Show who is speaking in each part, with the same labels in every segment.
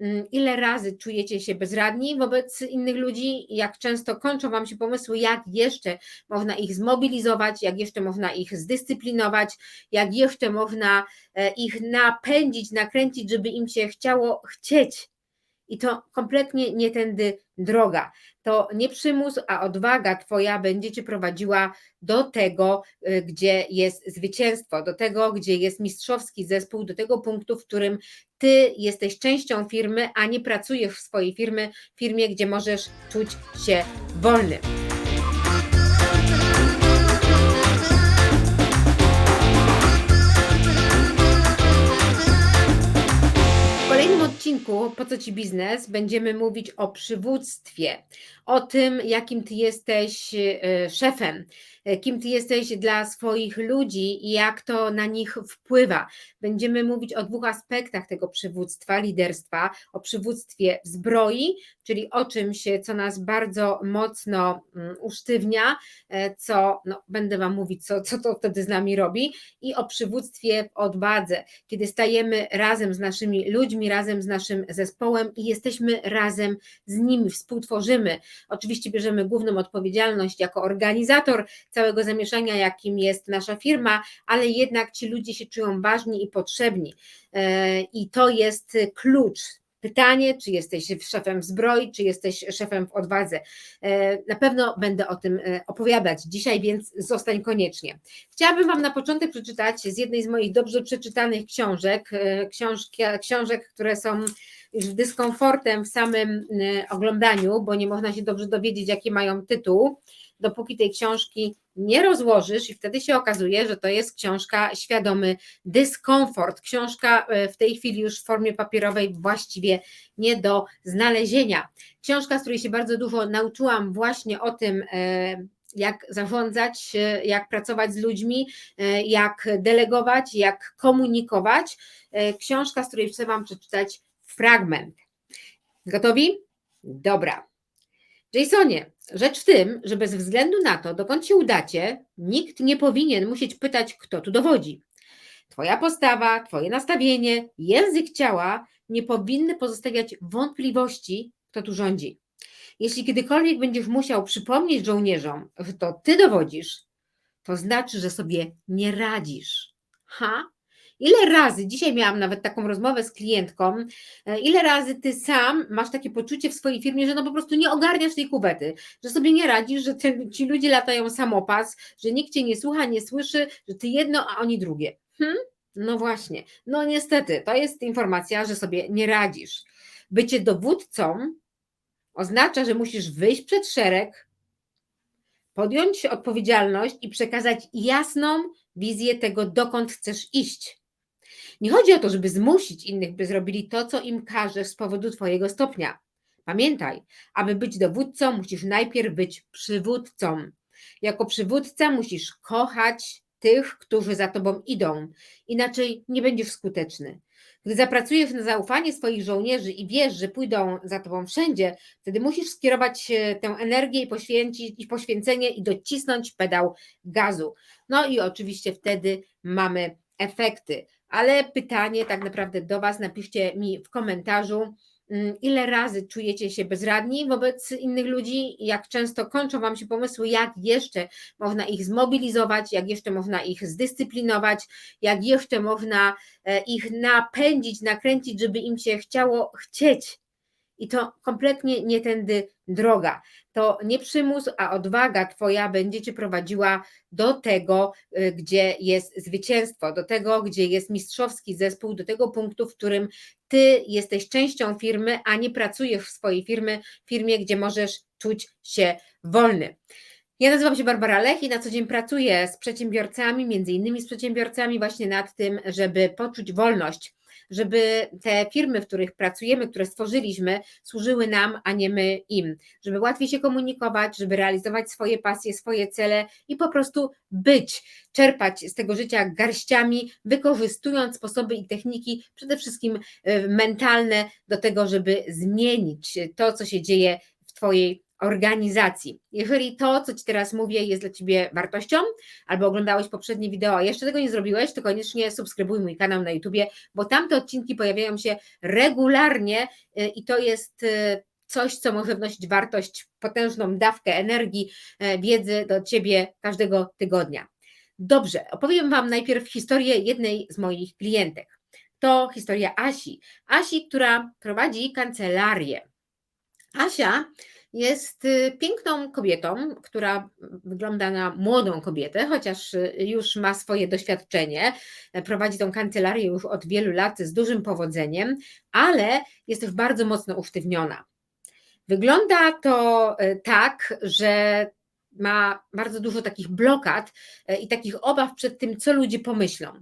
Speaker 1: Mm, Ile razy czujecie się bezradni wobec innych ludzi? Jak często kończą Wam się pomysły, jak jeszcze można ich zmobilizować, jak jeszcze można ich zdyscyplinować, jak jeszcze można e, ich napędzić, nakręcić, żeby im się chciało chcieć. I to kompletnie nie tędy droga. To nie przymus, a odwaga Twoja będzie Cię prowadziła do tego, y, gdzie jest zwycięstwo, do tego, gdzie jest mistrzowski zespół, do tego punktu, w którym Ty jesteś częścią firmy, a nie pracujesz w swojej firmy, firmie, gdzie możesz czuć się wolny. Odcinku Po co Ci biznes? Będziemy mówić o przywództwie, o tym, jakim Ty jesteś e, szefem, kim Ty jesteś dla swoich ludzi i jak to na nich wpływa. Będziemy mówić o dwóch aspektach tego przywództwa, liderstwa, o przywództwie w zbroi, czyli o czymś, co nas bardzo mocno mm, usztywnia, e, co, no, będę Wam mówić, co, co to wtedy z nami robi, i o przywództwie w odwadze, kiedy stajemy razem z naszymi ludźmi, razem z naszym zespołem i jesteśmy razem z nimi, współtworzymy. Oczywiście bierzemy główną odpowiedzialność jako organizator całego zamieszania, jakim jest nasza firma, ale jednak ci ludzie się czują ważni i potrzebni. E, I to jest klucz Pytanie, czy jesteś szefem zbroi, czy jesteś szefem w odwadze. E, Na pewno będę o tym e, opowiadać dzisiaj, więc zostań koniecznie. Chciałabym Wam na początek przeczytać z jednej z moich dobrze przeczytanych książek, książki, książek, które są już dyskomfortem w samym oglądaniu, bo nie można się dobrze dowiedzieć, jaki mają tytuł, dopóki tej książki nie rozłożysz i wtedy się okazuje, że to jest książka Świadomy Dyskomfort. Książka w tej chwili już w formie papierowej właściwie nie do znalezienia. Książka, z której się bardzo dużo nauczyłam właśnie o tym, jak zarządzać, jak pracować z ludźmi, jak delegować, jak komunikować. Książka, z której chcę Wam przeczytać fragment. Gotowi? Dobra. Jasonie, rzecz w tym, że bez względu na to, dokąd się udacie, nikt nie powinien musieć pytać, kto tu dowodzi. Twoja postawa, Twoje nastawienie, język ciała nie powinny pozostawiać wątpliwości, kto tu rządzi. Jeśli kiedykolwiek będziesz musiał przypomnieć żołnierzom, że to Ty dowodzisz, to znaczy, że sobie nie radzisz. Ha? Ile razy, dzisiaj miałam nawet taką rozmowę z klientką, e, ile razy ty sam masz takie poczucie w swojej firmie, że no po prostu nie ogarniasz tej kuwety, że sobie nie radzisz, że ci ludzie latają samopas, że nikt cię nie słucha, nie słyszy, że ty jedno, a oni drugie. Hm? No właśnie, no niestety, to jest informacja, że sobie nie radzisz. Bycie dowódcą oznacza, że musisz wyjść przed szereg, podjąć odpowiedzialność i przekazać jasną wizję tego, dokąd chcesz iść. Nie chodzi o to, żeby zmusić innych, by zrobili to, co im każesz z powodu Twojego stopnia. Pamiętaj, aby być dowódcą, musisz najpierw być przywódcą. Jako przywódca musisz kochać tych, którzy za Tobą idą, inaczej nie będziesz skuteczny. Gdy zapracujesz na zaufanie swoich żołnierzy i wiesz, że pójdą za Tobą wszędzie, wtedy musisz skierować tę energię i poświęcić i poświęcenie i docisnąć pedał gazu. No i oczywiście wtedy mamy efekty. Ale pytanie tak naprawdę do Was, napiszcie mi w komentarzu, ile razy czujecie się bezradni wobec innych ludzi, jak często kończą Wam się pomysły, jak jeszcze można ich zmobilizować, jak jeszcze można ich zdyscyplinować, jak jeszcze można ich napędzić, nakręcić, żeby im się chciało chcieć. I to kompletnie nie tędy droga. To nie przymus, a odwaga Twoja będzie Cię prowadziła do tego, y, gdzie jest zwycięstwo, do tego, gdzie jest mistrzowski zespół, do tego punktu, w którym Ty jesteś częścią firmy, a nie pracujesz w swojej firmy, firmie, gdzie możesz czuć się wolny. Ja nazywam się Barbara Lech i na co dzień pracuję z przedsiębiorcami, między innymi z przedsiębiorcami właśnie nad tym, żeby poczuć wolność żeby te firmy, w których pracujemy, które stworzyliśmy, służyły nam, a nie my im, żeby łatwiej się komunikować, żeby realizować swoje pasje, swoje cele i po prostu być, czerpać z tego życia garściami, wykorzystując sposoby i techniki, przede wszystkim e, mentalne, do tego, żeby zmienić to, co się dzieje w Twojej organizacji. Jeżeli to, co Ci teraz mówię, jest dla Ciebie wartością, albo oglądałeś poprzednie wideo, a jeszcze tego nie zrobiłeś, to koniecznie subskrybuj mój kanał na YouTubie, bo tamte odcinki pojawiają się regularnie y, i to jest y, coś, co może wnosić wartość, potężną dawkę energii, e, wiedzy do Ciebie każdego tygodnia. Dobrze, opowiem Wam najpierw historię jednej z moich klientek. To historia Asi. Asi, która prowadzi kancelarię. Asia jest y, piękną kobietą, która wygląda na młodą kobietę, chociaż y, już ma swoje doświadczenie. Prowadzi tą kancelarię już od wielu lat z dużym powodzeniem, ale jest też bardzo mocno usztywniona. Wygląda to y, tak, że ma bardzo dużo takich blokad i takich obaw przed tym, co ludzie pomyślą.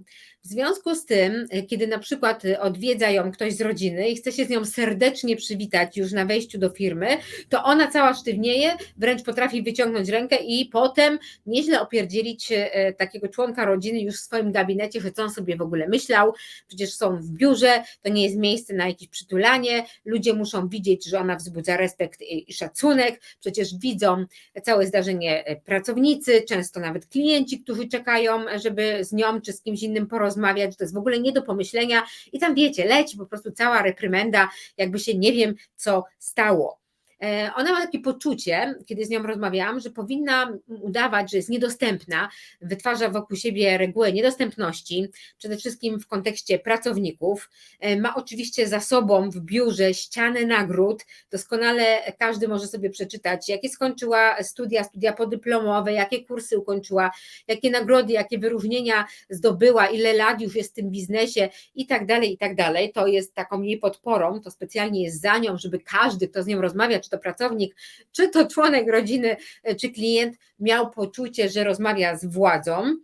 Speaker 1: W związku z tym, e, kiedy na przykład e, odwiedza ją ktoś z rodziny i chce się z nią serdecznie przywitać już na wejściu do firmy, to ona cała sztywnieje, wręcz potrafi wyciągnąć rękę i potem nieźle opierdzielić e, takiego członka rodziny już w swoim gabinecie, że co on sobie w ogóle myślał, przecież są w biurze, to nie jest miejsce na jakieś przytulanie, ludzie muszą widzieć, że ona wzbudza respekt i szacunek, przecież widzą całe zdarzenie pracownicy, często nawet klienci, którzy czekają, żeby z nią czy z kimś innym porozmawiać, rozmawiać, to jest w ogóle nie do pomyślenia i tam wiecie, leci po prostu cała reprymenda, jakby się nie wiem co stało. E, ona ma takie poczucie, kiedy z nią rozmawiałam, że powinna udawać, że jest niedostępna, wytwarza wokół siebie regułę niedostępności, przede wszystkim w kontekście pracowników. E, ma oczywiście za sobą w biurze ścianę nagród, doskonale każdy może sobie przeczytać, jakie skończyła studia, studia podyplomowe, jakie kursy ukończyła, jakie nagrody, jakie wyróżnienia zdobyła, ile lat już jest w tym biznesie i tak dalej, i tak dalej. To jest taką jej podporą, to specjalnie jest za nią, żeby każdy, kto z nią rozmawia, czy to pracownik, czy to członek rodziny, e, czy klient miał poczucie, że rozmawia z władzą.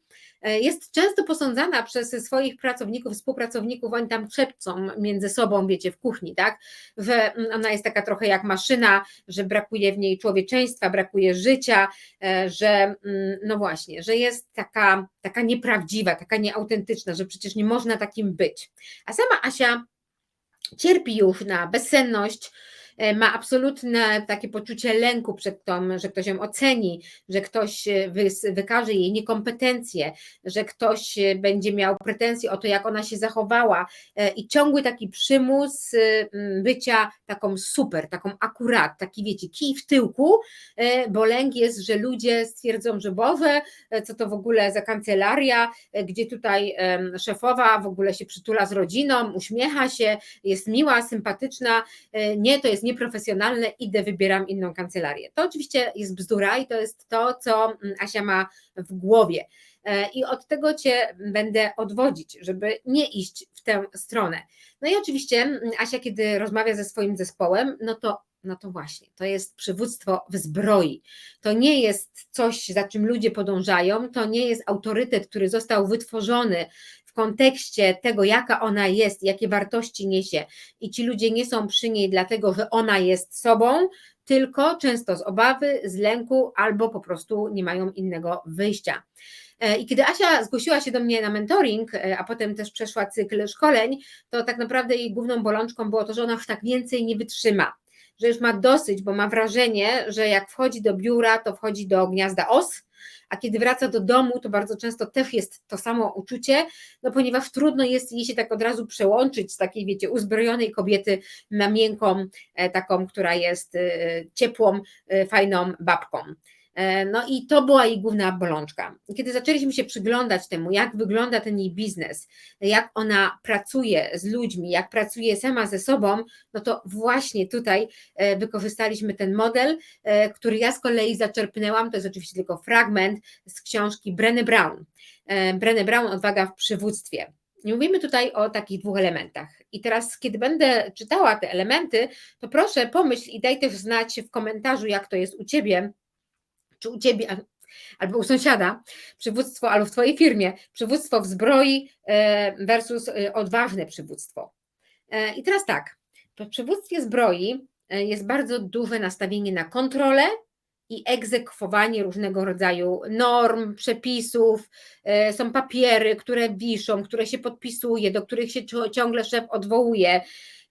Speaker 1: E, jest często posądzana przez swoich pracowników, współpracowników, oni tam szepcą między sobą, wiecie, w kuchni, tak, że mm, ona jest taka trochę jak maszyna, że brakuje w niej człowieczeństwa, brakuje życia, e, że mm, no właśnie, że jest taka, taka nieprawdziwa, taka nieautentyczna, że przecież nie można takim być. A sama Asia cierpi już na bezsenność, ma absolutne takie poczucie lęku przed tym, że ktoś ją oceni, że ktoś e, wykaże jej niekompetencje, że ktoś e, będzie miał pretensje o to, jak ona się zachowała i ciągły taki przymus bycia taką super, taką akurat, taki wiecie, kij w tyłku, bo lęk jest, że ludzie stwierdzą, że Boże, co to w ogóle za kancelaria, gdzie tutaj szefowa w ogóle się przytula z rodziną, uśmiecha się, jest miła, sympatyczna, nie, to jest nieprofesjonalne, idę, wybieram inną kancelarię. To oczywiście jest bzdura i to jest to, co mm, Asia ma w głowie. E, I od tego Cię będę odwodzić, żeby nie iść w tę stronę. No i oczywiście mm, Asia, kiedy rozmawia ze swoim zespołem, no to no to właśnie, to jest przywództwo w zbroi. To nie jest coś, za czym ludzie podążają, to nie jest autorytet, który został wytworzony kontekście tego, jaka ona jest, jakie wartości niesie, i ci ludzie nie są przy niej dlatego, że ona jest sobą, tylko często z obawy, z lęku albo po prostu nie mają innego wyjścia. E, I kiedy Asia zgłosiła się do mnie na mentoring, e, a potem też przeszła cykl szkoleń, to tak naprawdę jej główną bolączką było to, że ona już tak więcej nie wytrzyma, że już ma dosyć, bo ma wrażenie, że jak wchodzi do biura, to wchodzi do gniazda os, a kiedy wraca do domu, to bardzo często też jest to samo uczucie, no ponieważ trudno jest jej się tak od razu przełączyć z takiej, wiecie, uzbrojonej kobiety na miękką, e, taką, która jest e, ciepłą, e, fajną babką. E, no i to była jej główna bolączka. Kiedy zaczęliśmy się przyglądać temu, jak wygląda ten jej biznes, jak ona pracuje z ludźmi, jak pracuje sama ze sobą, no to właśnie tutaj e, wykorzystaliśmy ten model, e, który ja z kolei zaczerpnęłam, to jest oczywiście tylko fragment z książki Brené Brown. Brené Brown, Odwaga w przywództwie. Nie mówimy tutaj o takich dwóch elementach. I teraz, kiedy będę czytała te elementy, to proszę pomyśl i daj też znać w komentarzu, jak to jest u Ciebie, czy u ciebie, albo u sąsiada, przywództwo, albo w twojej firmie, przywództwo w zbroi e, versus e, odważne przywództwo. E, I teraz tak, w przywództwie zbroi jest bardzo duże nastawienie na kontrolę i egzekwowanie różnego rodzaju norm, przepisów, są papiery, które wiszą, które się podpisuje, do których się ciągle szef odwołuje.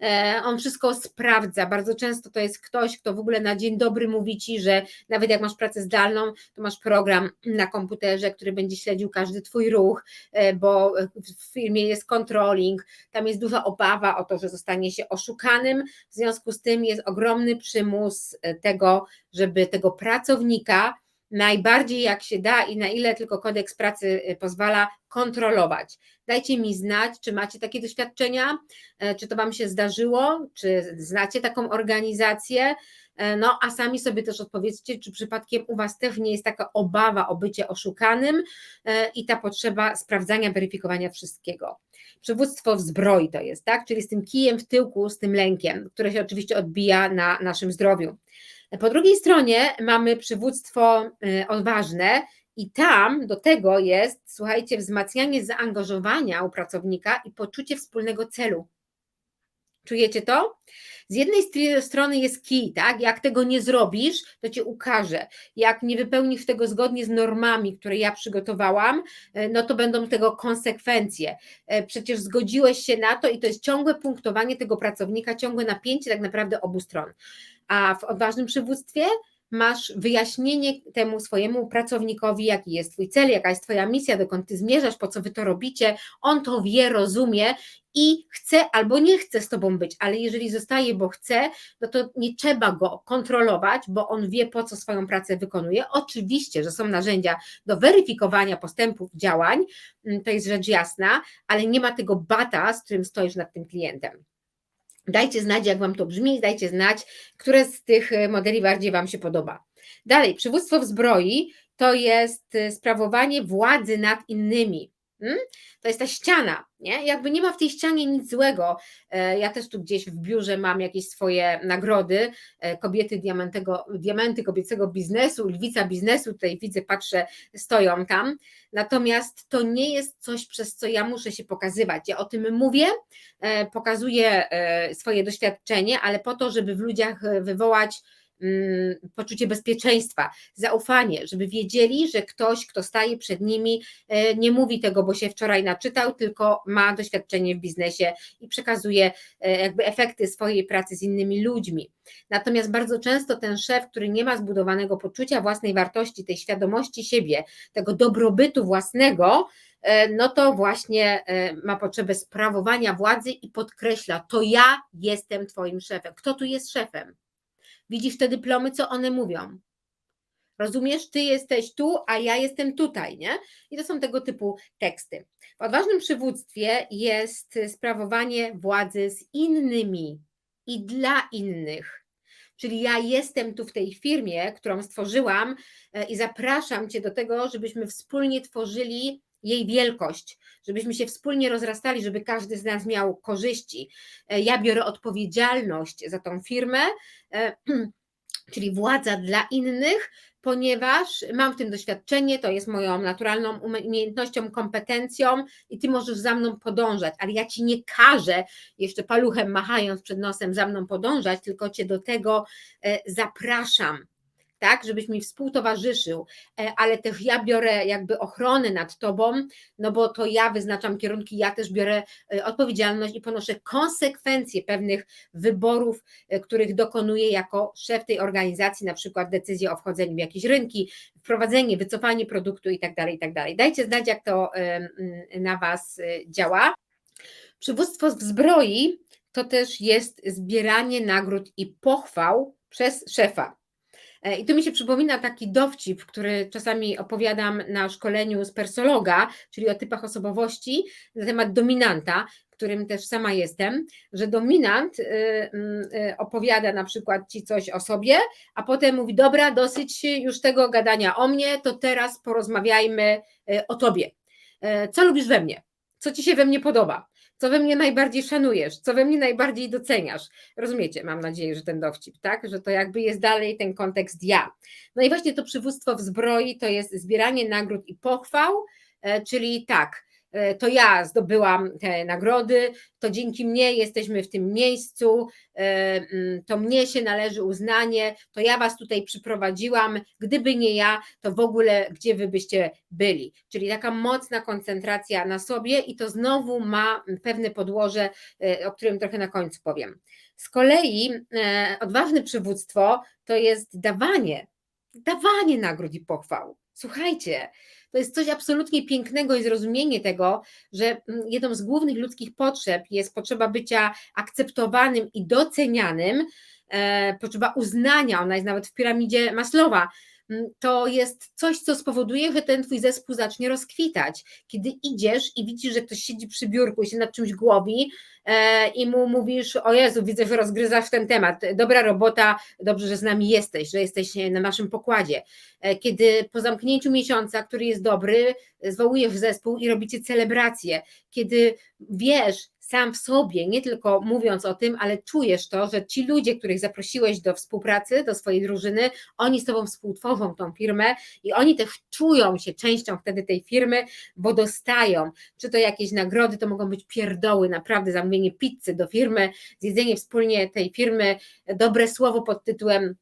Speaker 1: E, on wszystko sprawdza. Bardzo często to jest ktoś, kto w ogóle na dzień dobry mówi ci, że nawet jak masz pracę zdalną, to masz program na komputerze, który będzie śledził każdy twój ruch, e, bo w firmie jest controlling, tam jest duża obawa o to, że zostanie się oszukanym. W związku z tym jest ogromny przymus e, tego, żeby tego pracownika najbardziej jak się da i na ile tylko kodeks pracy pozwala kontrolować. Dajcie mi znać, czy macie takie doświadczenia, e, czy to Wam się zdarzyło, czy znacie taką organizację. E, no, a sami sobie też odpowiedzcie, czy przypadkiem u Was też nie jest taka obawa o bycie oszukanym e, i ta potrzeba sprawdzania, weryfikowania wszystkiego. Przywództwo w zbroi to jest, tak? Czyli z tym kijem w tyłku, z tym lękiem, które się oczywiście odbija na naszym zdrowiu. Po drugiej stronie mamy przywództwo odważne i tam do tego jest, słuchajcie, wzmacnianie zaangażowania u pracownika i poczucie wspólnego celu. Czujecie to? Z jednej strony jest kij, tak? Jak tego nie zrobisz, to cię ukaże. Jak nie wypełnisz tego zgodnie z normami, które ja przygotowałam, e, no to będą tego konsekwencje. E, przecież zgodziłeś się na to i to jest ciągłe punktowanie tego pracownika, ciągłe napięcie tak naprawdę obu stron. A w odważnym przywództwie masz wyjaśnienie temu swojemu pracownikowi, jaki jest Twój cel, jaka jest Twoja misja, dokąd Ty zmierzasz, po co Wy to robicie. On to wie, rozumie i chce albo nie chce z Tobą być, ale jeżeli zostaje, bo chce, no to nie trzeba go kontrolować, bo on wie, po co swoją pracę wykonuje. Oczywiście, że są narzędzia do weryfikowania postępów działań, mm, to jest rzecz jasna, ale nie ma tego bata, z którym stoisz nad tym klientem. Dajcie znać, jak Wam to brzmi, dajcie znać, które z tych e, modeli bardziej Wam się podoba. Dalej, przywództwo w zbroi to jest e, sprawowanie władzy nad innymi. Hmm? To jest ta ściana, nie? Jakby nie ma w tej ścianie nic złego. E, ja też tu gdzieś w biurze mam jakieś swoje nagrody, kobiety diamentego, diamenty kobiecego biznesu, lwica biznesu, tutaj widzę, patrzę, stoją tam. Natomiast to nie jest coś, przez co ja muszę się pokazywać. Ja o tym mówię, e, pokazuję e, swoje doświadczenie, ale po to, żeby w ludziach e, wywołać poczucie bezpieczeństwa, zaufanie, żeby wiedzieli, że ktoś, kto staje przed nimi, nie mówi tego, bo się wczoraj naczytał, tylko ma doświadczenie w biznesie i przekazuje jakby efekty swojej pracy z innymi ludźmi. Natomiast bardzo często ten szef, który nie ma zbudowanego poczucia własnej wartości, tej świadomości siebie, tego dobrobytu własnego, e, no to właśnie e, ma potrzebę sprawowania władzy i podkreśla, to ja jestem Twoim szefem. Kto tu jest szefem? Widzisz te dyplomy, co one mówią? Rozumiesz, ty jesteś tu, a ja jestem tutaj, nie? I to są tego typu teksty. W odważnym przywództwie jest sprawowanie władzy z innymi, i dla innych. Czyli ja jestem tu w tej firmie, którą stworzyłam e, i zapraszam Cię do tego, żebyśmy wspólnie tworzyli jej wielkość, żebyśmy się wspólnie rozrastali, żeby każdy z nas miał korzyści. E, ja biorę odpowiedzialność za tą firmę, e, czyli władza dla innych, ponieważ mam w tym doświadczenie, to jest moją naturalną umiejętnością, kompetencją i ty możesz za mną podążać, ale ja ci nie każę, jeszcze paluchem machając przed nosem, za mną podążać, tylko cię do tego e, zapraszam tak, żebyś mi współtowarzyszył, e, ale też ja biorę jakby ochronę nad tobą, no bo to ja wyznaczam kierunki, ja też biorę e, odpowiedzialność i ponoszę konsekwencje pewnych wyborów, e, których dokonuję jako szef tej organizacji, na przykład decyzję o wchodzeniu w jakieś rynki, wprowadzenie, wycofanie produktu i tak tak dalej. Dajcie znać, jak to na Was działa. Przywództwo zbroi to też jest zbieranie nagród i pochwał przez szefa. E, I tu mi się przypomina taki dowcip, który czasami opowiadam na szkoleniu z persologa, czyli o typach osobowości, na temat dominanta, którym też sama jestem, że dominant y, y, opowiada na przykład ci coś o sobie, a potem mówi: Dobra, dosyć już tego gadania o mnie, to teraz porozmawiajmy y, o tobie. E, co lubisz we mnie? Co ci się we mnie podoba? Co we mnie najbardziej szanujesz, co we mnie najbardziej doceniasz. Rozumiecie, mam nadzieję, że ten dowcip, tak? Że to jakby jest dalej ten kontekst ja. No i właśnie to przywództwo w zbroi to jest zbieranie nagród i pochwał, e, czyli tak, to ja zdobyłam te nagrody, to dzięki mnie jesteśmy w tym miejscu, e, mm, to mnie się należy uznanie, to ja was tutaj przyprowadziłam, gdyby nie ja, to w ogóle gdzie wy byście byli. Czyli taka mocna koncentracja na sobie i to znowu ma pewne podłoże, e, o którym trochę na końcu powiem. Z kolei odważne przywództwo to jest dawanie, dawanie nagród i pochwał. Słuchajcie, to jest coś absolutnie pięknego i zrozumienie tego, że mm, jedną z głównych ludzkich potrzeb jest potrzeba bycia akceptowanym i docenianym, e, potrzeba uznania, ona jest nawet w piramidzie Maslowa. Mm, to jest coś, co spowoduje, że ten twój zespół zacznie rozkwitać. Kiedy idziesz i widzisz, że ktoś siedzi przy biurku i się nad czymś głowi e, i mu mówisz, o Jezu, widzę, że rozgryzasz ten temat, dobra robota, dobrze, że z nami jesteś, że jesteś na naszym pokładzie. E, kiedy po zamknięciu miesiąca, który jest dobry, zwołujesz zespół i robicie celebrację, kiedy wiesz, sam w sobie, nie tylko mówiąc o tym, ale czujesz to, że ci ludzie, których zaprosiłeś do współpracy, do swojej drużyny, oni z tobą współtworzą tą firmę i oni też czują się częścią wtedy tej firmy, bo dostają, czy to jakieś nagrody, to mogą być pierdoły, naprawdę zamówienie pizzy do firmy, zjedzenie wspólnie tej firmy, dobre słowo pod tytułem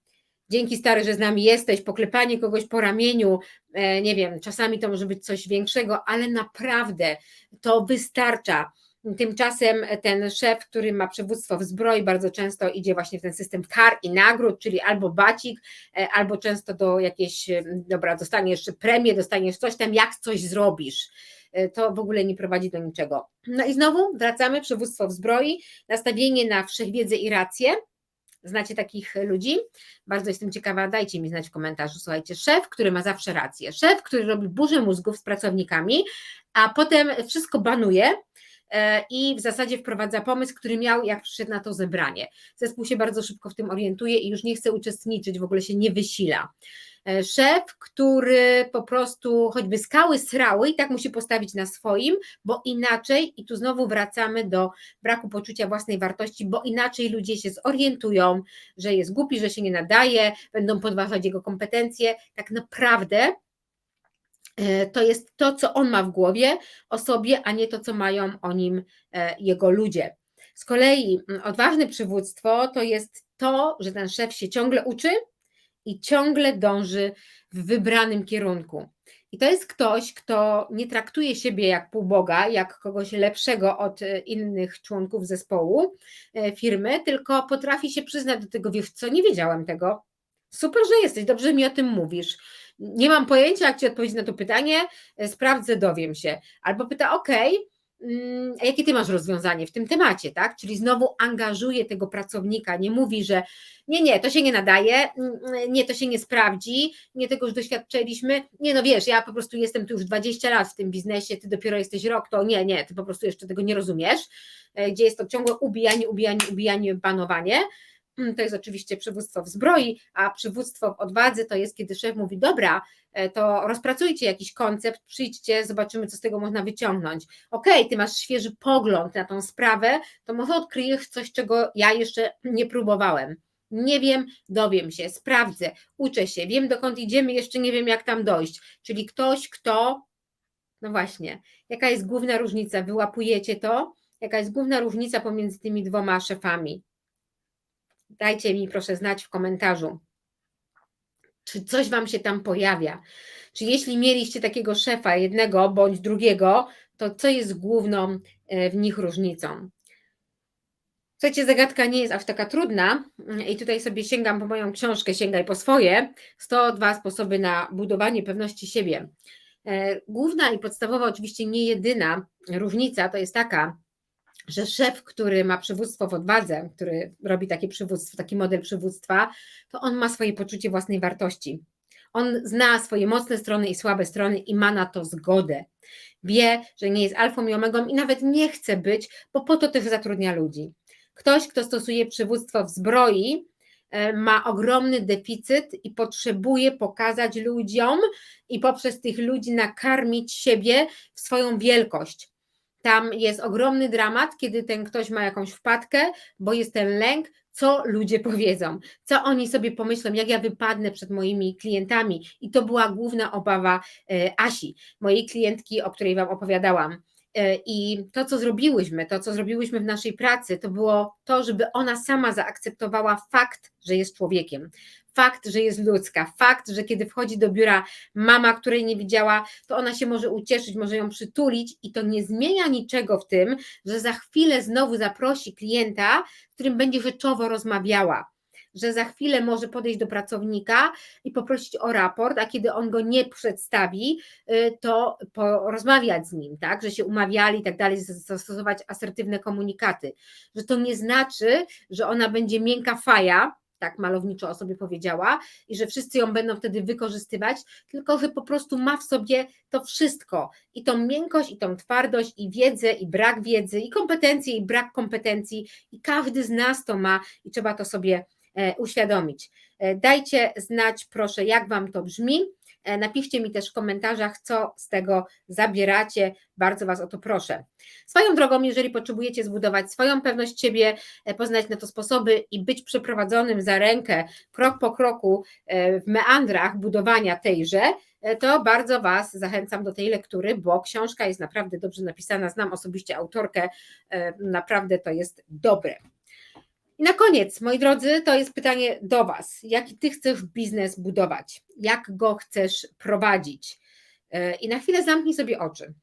Speaker 1: Dzięki stary, że z nami jesteś, poklepanie kogoś po ramieniu, e, nie wiem, czasami to może być coś większego, ale naprawdę to wystarcza Tymczasem ten szef, który ma przywództwo w zbroi, bardzo często idzie właśnie w ten system kar i nagród, czyli albo bacik, e, albo często do jakiejś, e, dobra, dostaniesz premię, dostaniesz coś tam, jak coś zrobisz. E, to w ogóle nie prowadzi do niczego. No i znowu wracamy, przywództwo w zbroi, nastawienie na wszechwiedzę i rację. Znacie takich ludzi? Bardzo jestem ciekawa, dajcie mi znać w komentarzu. Słuchajcie, szef, który ma zawsze rację, szef, który robi burzę mózgów z pracownikami, a potem wszystko banuje, i w zasadzie wprowadza pomysł, który miał, jak przyszedł na to zebranie. Zespół się bardzo szybko w tym orientuje i już nie chce uczestniczyć, w ogóle się nie wysila. E, szef, który po prostu choćby skały srały i tak musi postawić na swoim, bo inaczej, i tu znowu wracamy do braku poczucia własnej wartości, bo inaczej ludzie się zorientują, że jest głupi, że się nie nadaje, będą podważać jego kompetencje. Tak naprawdę E, to jest to, co on ma w głowie o sobie, a nie to, co mają o nim e, jego ludzie. Z kolei mm, odważne przywództwo to jest to, że ten szef się ciągle uczy i ciągle dąży w wybranym kierunku. I to jest ktoś, kto nie traktuje siebie jak półboga, jak kogoś lepszego od e, innych członków zespołu firmy, tylko potrafi się przyznać do tego, wiesz co, nie wiedziałem tego. Super, że jesteś, dobrze mi o tym mówisz nie mam pojęcia, jak Ci odpowiedzieć na to pytanie, e, sprawdzę, dowiem się. Albo pyta, OK, mm, jakie Ty masz rozwiązanie w tym temacie, tak? Czyli znowu angażuje tego pracownika, nie mówi, że nie, nie, to się nie nadaje, mm, nie, to się nie sprawdzi, nie, tego już doświadczyliśmy, nie, no wiesz, ja po prostu jestem tu już 20 lat w tym biznesie, Ty dopiero jesteś rok, to nie, nie, Ty po prostu jeszcze tego nie rozumiesz, e, gdzie jest to ciągłe ubijanie, ubijanie, ubijanie, panowanie, Mm, to jest oczywiście przywództwo w zbroi, a przywództwo w odwadze to jest, kiedy szef mówi: Dobra, e, to rozpracujcie jakiś koncept, przyjdźcie, zobaczymy, co z tego można wyciągnąć. Okej, okay, ty masz świeży pogląd na tą sprawę, to może odkryjesz coś, czego ja jeszcze nie próbowałem. Nie wiem, dowiem się, sprawdzę, uczę się, wiem dokąd idziemy, jeszcze nie wiem, jak tam dojść. Czyli ktoś, kto. No właśnie, jaka jest główna różnica? Wyłapujecie to? Jaka jest główna różnica pomiędzy tymi dwoma szefami? Dajcie mi proszę znać w komentarzu, czy coś Wam się tam pojawia. Czy jeśli mieliście takiego szefa, jednego bądź drugiego, to co jest główną e, w nich różnicą? Słuchajcie, zagadka nie jest aż taka trudna i tutaj sobie sięgam po moją książkę, sięgaj po swoje. 102 sposoby na budowanie pewności siebie. E, główna i podstawowa, oczywiście nie jedyna różnica to jest taka, że szef, który ma przywództwo w odwadze, który robi takie przywództwo, taki model przywództwa, to on ma swoje poczucie własnej wartości. On zna swoje mocne strony i słabe strony i ma na to zgodę. Wie, że nie jest alfą i omegą i nawet nie chce być, bo po to też zatrudnia ludzi. Ktoś, kto stosuje przywództwo w zbroi, e, ma ogromny deficyt i potrzebuje pokazać ludziom i poprzez tych ludzi nakarmić siebie w swoją wielkość tam jest ogromny dramat, kiedy ten ktoś ma jakąś wpadkę, bo jest ten lęk, co ludzie powiedzą, co oni sobie pomyślą, jak ja wypadnę przed moimi klientami. I to była główna obawa e, Asi, mojej klientki, o której Wam opowiadałam. E, I to, co zrobiłyśmy, to, co zrobiłyśmy w naszej pracy, to było to, żeby ona sama zaakceptowała fakt, że jest człowiekiem, fakt, że jest ludzka, fakt, że kiedy wchodzi do biura mama, której nie widziała, to ona się może ucieszyć, może ją przytulić i to nie zmienia niczego w tym, że za chwilę znowu zaprosi klienta, z którym będzie rzeczowo rozmawiała. Że za chwilę może podejść do pracownika i poprosić o raport, a kiedy on go nie przedstawi, y, to porozmawiać z nim, tak, że się umawiali i tak dalej, zastosować asertywne komunikaty. Że to nie znaczy, że ona będzie miękka faja, tak malowniczo o sobie powiedziała, i że wszyscy ją będą wtedy wykorzystywać, tylko że po prostu ma w sobie to wszystko i tą miękkość, i tą twardość, i wiedzę, i brak wiedzy, i kompetencje, i brak kompetencji, i każdy z nas to ma, i trzeba to sobie E, uświadomić. E, dajcie znać, proszę, jak Wam to brzmi. E, napiszcie mi też w komentarzach, co z tego zabieracie. Bardzo Was o to proszę. Swoją drogą, jeżeli potrzebujecie zbudować swoją pewność siebie, poznać na to sposoby i być przeprowadzonym za rękę krok po kroku w meandrach budowania tejże, to bardzo Was zachęcam do tej lektury, bo książka jest naprawdę dobrze napisana. Znam osobiście autorkę, naprawdę to jest dobre. I na koniec, moi drodzy, to jest pytanie do Was. Jaki Ty chcesz biznes budować? Jak go chcesz prowadzić? E, I na chwilę zamknij sobie oczy.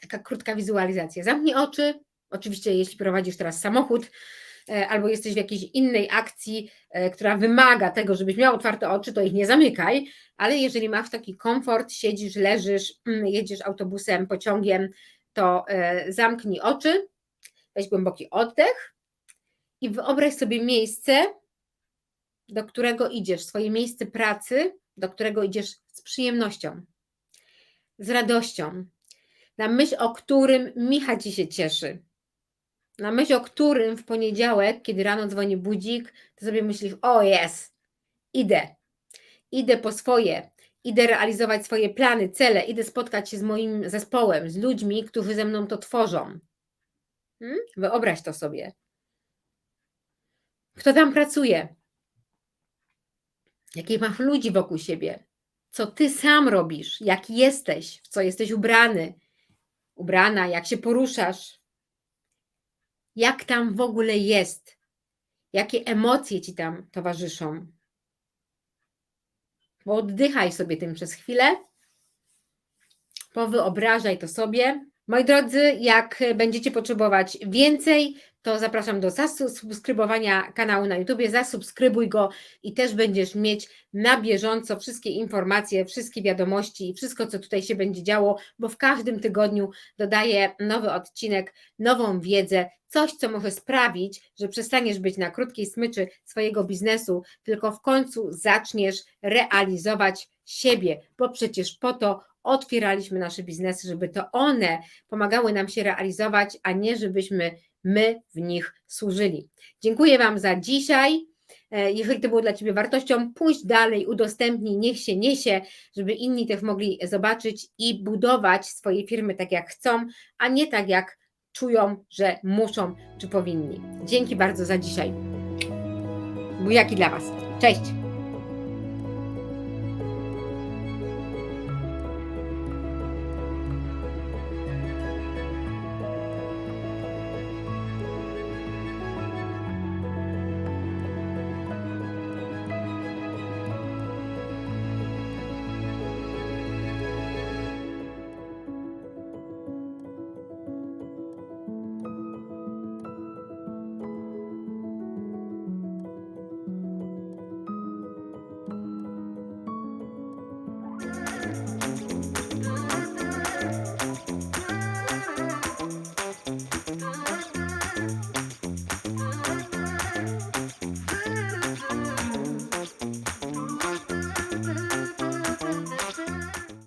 Speaker 1: Taka krótka wizualizacja. Zamknij oczy. Oczywiście, jeśli prowadzisz teraz samochód, e, albo jesteś w jakiejś innej akcji, e, która wymaga tego, żebyś miał otwarte oczy, to ich nie zamykaj, ale jeżeli masz taki komfort, siedzisz, leżysz, mm, jedziesz autobusem, pociągiem, to zamknij oczy, weź głęboki oddech i wyobraź sobie miejsce, do którego idziesz, swoje miejsce pracy, do którego idziesz z przyjemnością, z radością, na myśl o którym Micha ci się cieszy, na myśl o którym w poniedziałek, kiedy rano dzwoni budzik, to sobie myślisz: O jest, idę, idę po swoje, idę realizować swoje plany, cele, idę spotkać się z moim zespołem, z ludźmi, którzy ze mną to tworzą. Hmm? Wyobraź to sobie. Kto tam pracuje? Jakich masz ludzi wokół siebie? Co ty sam robisz? Jak jesteś? W co jesteś ubrany? Ubrana? Jak się poruszasz? Jak tam w ogóle jest? Jakie emocje ci tam towarzyszą? Bo oddychaj sobie tym przez chwilę. Powyobrażaj to sobie. Moi drodzy, jak będziecie potrzebować więcej to zapraszam do zasubskrybowania kanału na YouTube. Zasubskrybuj go i też będziesz mieć na bieżąco wszystkie informacje, wszystkie wiadomości i wszystko, co tutaj się będzie działo, bo w każdym tygodniu dodaję nowy odcinek, nową wiedzę, coś, co może sprawić, że przestaniesz być na krótkiej smyczy swojego biznesu, tylko w końcu zaczniesz realizować siebie, bo przecież po to otwieraliśmy nasze biznesy, żeby to one pomagały nam się realizować, a nie żebyśmy my w nich służyli. Dziękuję Wam za dzisiaj. E, jeżeli to było dla Ciebie wartością, pójdź dalej, udostępnij, niech się niesie, żeby inni też mogli zobaczyć i budować swoje firmy tak jak chcą, a nie tak jak czują, że muszą czy powinni. Dzięki bardzo za dzisiaj. Bujaki dla Was. Cześć!